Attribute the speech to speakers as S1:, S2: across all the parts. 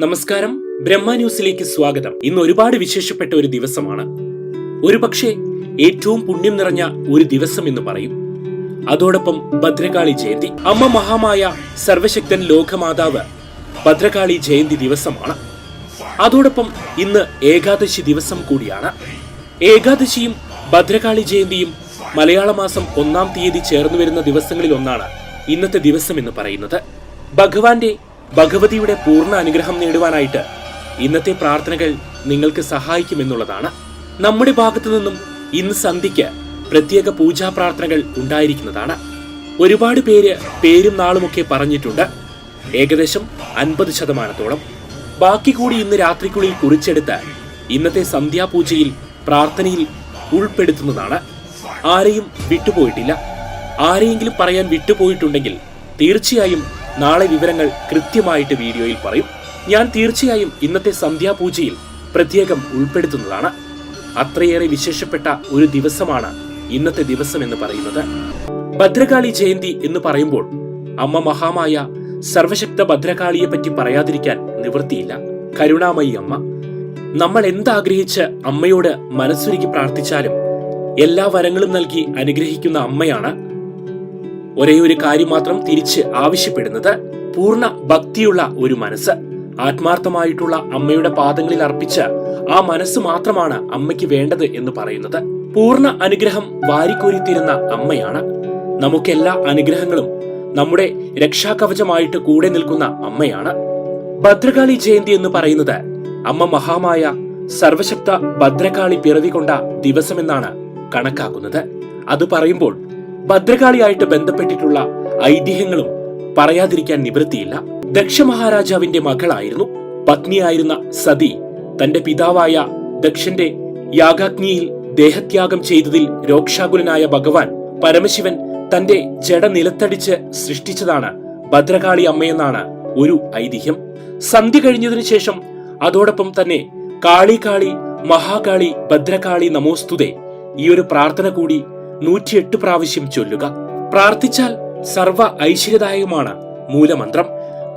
S1: നമസ്കാരം. ബ്രഹ്മ ന്യൂസിലേക്ക് സ്വാഗതം. ഇന്ന് ഒരുപാട് വിശേഷപ്പെട്ട ഒരു ദിവസമാണ്. ഒരുപക്ഷെ ഏറ്റവും പുണ്യം നിറഞ്ഞ ഒരു ദിവസം എന്ന് പറയും. അതോടൊപ്പം ഭദ്രകാളി ജയന്തി. അമ്മ മഹാമായ സർവശക്തൻ ലോകമാതാവ് ഭദ്രകാളി ജയന്തി ദിവസമാണ്. അതോടൊപ്പം ഇന്ന് ഏകാദശി ദിവസം കൂടിയാണ്. ഏകാദശിയും ഭദ്രകാളി ജയന്തിയും മലയാള മാസം ഒന്നാം തീയതി ചേർന്നു വരുന്ന ദിവസങ്ങളിൽ ഒന്നാണ് ഇന്നത്തെ ദിവസം എന്ന് പറയുന്നത്. ഭഗവാന്റെ ഭഗവതിയുടെ പൂർണ അനുഗ്രഹം നേടുവാനായിട്ട് ഇന്നത്തെ പ്രാർത്ഥനകൾ നിങ്ങൾക്ക് സഹായിക്കുമെന്നുള്ളതാണ്. നമ്മുടെ ഭാഗത്തു നിന്നും ഇന്ന് സന്ധ്യയ്ക്ക് പ്രത്യേക പൂജാ പ്രാർത്ഥനകൾ ഉണ്ടായിരിക്കുന്നതാണ്. ഒരുപാട് പേര് പേരും നാളുമൊക്കെ പറഞ്ഞിട്ടുണ്ട്. ഏകദേശം അൻപത് ശതമാനത്തോളം. ബാക്കി കൂടി ഇന്ന് രാത്രിക്കുള്ളിൽ കുറിച്ചെടുത്ത് ഇന്നത്തെ സന്ധ്യാപൂജയിൽ പ്രാർത്ഥനയിൽ ഉൾപ്പെടുത്തുന്നതാണ്. ആരെയും വിട്ടുപോയിട്ടില്ല. ആരെയെങ്കിലും പറയാൻ വിട്ടുപോയിട്ടുണ്ടെങ്കിൽ തീർച്ചയായും നാളെ വിവരങ്ങൾ കൃത്യമായിട്ട് വീഡിയോയിൽ പറയും. ഞാൻ തീർച്ചയായും ഇന്നത്തെ സന്ധ്യാപൂജയിൽ പ്രത്യേകം ഉൾപ്പെടുത്തുന്നതാണ്. അത്രയേറെ വിശേഷപ്പെട്ട ഒരു ദിവസമാണ് ഇന്നത്തെ ദിവസം എന്ന് പറയുന്നത്. ഭദ്രകാളി ജയന്തി എന്ന് പറയുമ്പോൾ അമ്മ മഹാമായ സർവശക്ത ഭദ്രകാളിയെ പറ്റി പറയാതിരിക്കാൻ നിവൃത്തിയില്ല. കരുണാമയി അമ്മ. നമ്മൾ എന്താഗ്രഹിച്ച് അമ്മയോട് മനസ്സുരുക്കി പ്രാർത്ഥിച്ചാലും എല്ലാ വരങ്ങളും നൽകി അനുഗ്രഹിക്കുന്ന അമ്മയാണ് ഒരേ ഒരു കാര്യം മാത്രം തിരിച്ച് ആവശ്യപ്പെടുന്നത് പൂർണ ഭക്തിയുള്ള ഒരു മനസ്സ്. ആത്മാർത്ഥമായിട്ടുള്ള അമ്മയുടെ പാദങ്ങളിൽ അർപ്പിച്ച ആ മനസ്സ് മാത്രമാണ് അമ്മയ്ക്ക് വേണ്ടത് എന്ന് പറയുന്നത്. പൂർണ അനുഗ്രഹം വാരിക്കോരിത്തരുന്ന അമ്മയാണ്. നമുക്കെല്ലാ അനുഗ്രഹങ്ങളും നമ്മുടെ രക്ഷാകവചമായിട്ട് കൂടെ നിൽക്കുന്ന അമ്മയാണ്. ഭദ്രകാളി ജയന്തി എന്ന് പറയുന്നത് അമ്മ മഹാമായ സർവശക്ത ഭദ്രകാളി പിറവികൊണ്ട ദിവസമെന്നാണ് കണക്കാക്കുന്നത്. അത് പറയുമ്പോൾ ഭദ്രകാളിയായിട്ട് ബന്ധപ്പെട്ടിട്ടുള്ള ഐതിഹ്യങ്ങളും പറയാതിരിക്കാൻ നിവൃത്തിയില്ല. ദക്ഷ മഹാരാജാവിന്റെ മകളായിരുന്നു പത്നിയായിരുന്ന സതി. തന്റെ പിതാവായ ദക്ഷന്റെ യാഗാഗ്നിയിൽ ദേഹത്യാഗം ചെയ്തതിൽ രോക്ഷാകുലനായ ഭഗവാൻ പരമശിവൻ തന്റെ ജഡ നിലത്തടിച്ച് സൃഷ്ടിച്ചതാണ് ഭദ്രകാളി അമ്മയെന്നാണ് ഒരു ഐതിഹ്യം. സന്ധ്യ കഴിഞ്ഞതിനു ശേഷം അതോടൊപ്പം തന്നെ കാളി കാളി മഹാകാളി ഭദ്രകാളി നമോസ്തുതേ ഈ ഒരു പ്രാർത്ഥന കൂടി നൂറ്റിയെട്ട് പ്രാവശ്യം ചൊല്ലുക. പ്രാർത്ഥിച്ചാൽ സർവ ഐശ്വര്യദായകമാണ് മൂലമന്ത്രം.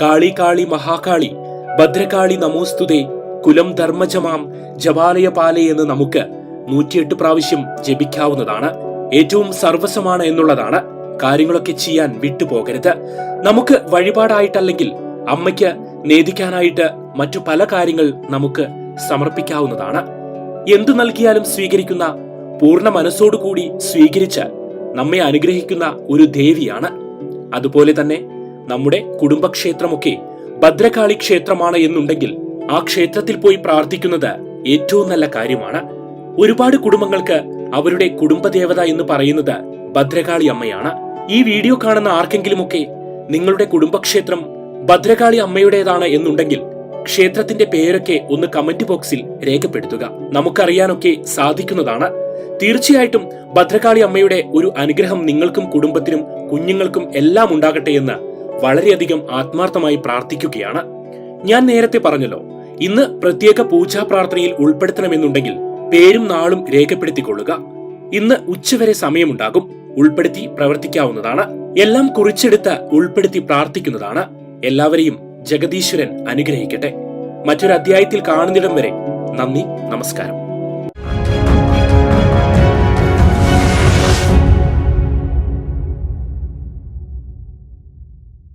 S1: കാളി കാളി മഹാകാളി ഭദ്രകാളി നമോസ്തുതേ കുലം ധർമ്മജമാം ജപാലയ പാലേ എന്ന് നമുക്ക് നൂറ്റിയെട്ട് പ്രാവശ്യം ജപിക്കാവുന്നതാണ്. ഏറ്റവും സർവസമാണ് എന്നുള്ളതാണ്. കാര്യങ്ങളൊക്കെ ചെയ്യാൻ വിട്ടുപോകരുത്. നമുക്ക് വഴിപാടായിട്ടല്ലെങ്കിൽ അമ്മയ്ക്ക് നേദിക്കാനായിട്ട് മറ്റു പല കാര്യങ്ങൾ നമുക്ക് സമർപ്പിക്കാവുന്നതാണ്. എന്തു നൽകിയാലും സ്വീകരിക്കുന്ന പൂർണ മനസ്സോടുകൂടി സ്വീകരിച്ച് നമ്മെ അനുഗ്രഹിക്കുന്ന ഒരു ദേവിയാണ്. അതുപോലെ തന്നെ നമ്മുടെ കുടുംബക്ഷേത്രമൊക്കെ ഭദ്രകാളി ക്ഷേത്രമാണ് എന്നുണ്ടെങ്കിൽ ആ ക്ഷേത്രത്തിൽ പോയി പ്രാർത്ഥിക്കുന്നത് ഏറ്റവും നല്ല കാര്യമാണ്. ഒരുപാട് കുടുംബങ്ങൾക്ക് അവരുടെ കുടുംബദേവത എന്ന് പറയുന്നത് ഭദ്രകാളി അമ്മയാണ്. ഈ വീഡിയോ കാണുന്ന ആർക്കെങ്കിലുമൊക്കെ നിങ്ങളുടെ കുടുംബക്ഷേത്രം ഭദ്രകാളി അമ്മയുടേതാണ് എന്നുണ്ടെങ്കിൽ ക്ഷേത്രത്തിന്റെ പേരൊക്കെ ഒന്ന് കമന്റ് ബോക്സിൽ രേഖപ്പെടുത്തുക. നമുക്കറിയാനൊക്കെ സാധിക്കുന്നതാണ്. തീർച്ചയായിട്ടും ഭദ്രകാളി അമ്മയുടെ ഒരു അനുഗ്രഹം നിങ്ങൾക്കും കുടുംബത്തിനും കുഞ്ഞുങ്ങൾക്കും എല്ലാം ഉണ്ടാകട്ടെ എന്ന് വളരെയധികം ആത്മാർത്ഥമായി പ്രാർത്ഥിക്കുകയാണ്. ഞാൻ നേരത്തെ പറഞ്ഞല്ലോ ഇന്ന് പ്രത്യേക പൂജാ പ്രാർത്ഥനയിൽ ഉൾപ്പെടുത്തണമെന്നുണ്ടെങ്കിൽ പേരും നാളും രേഖപ്പെടുത്തിക്കൊള്ളുക. ഇന്ന് ഉച്ചവരെ സമയമുണ്ടാകും ഉൾപ്പെടുത്തി പ്രവർത്തിക്കാവുന്നതാണ്. എല്ലാം കുറിച്ചെടുത്ത് ഉൾപ്പെടുത്തി പ്രാർത്ഥിക്കുന്നതാണ്. എല്ലാവരെയും ജഗദീശ്വരൻ അനുഗ്രഹിക്കട്ടെ. മറ്റൊരു അധ്യായത്തിൽ കാണുന്നിടം വരെ നന്ദി നമസ്കാരം.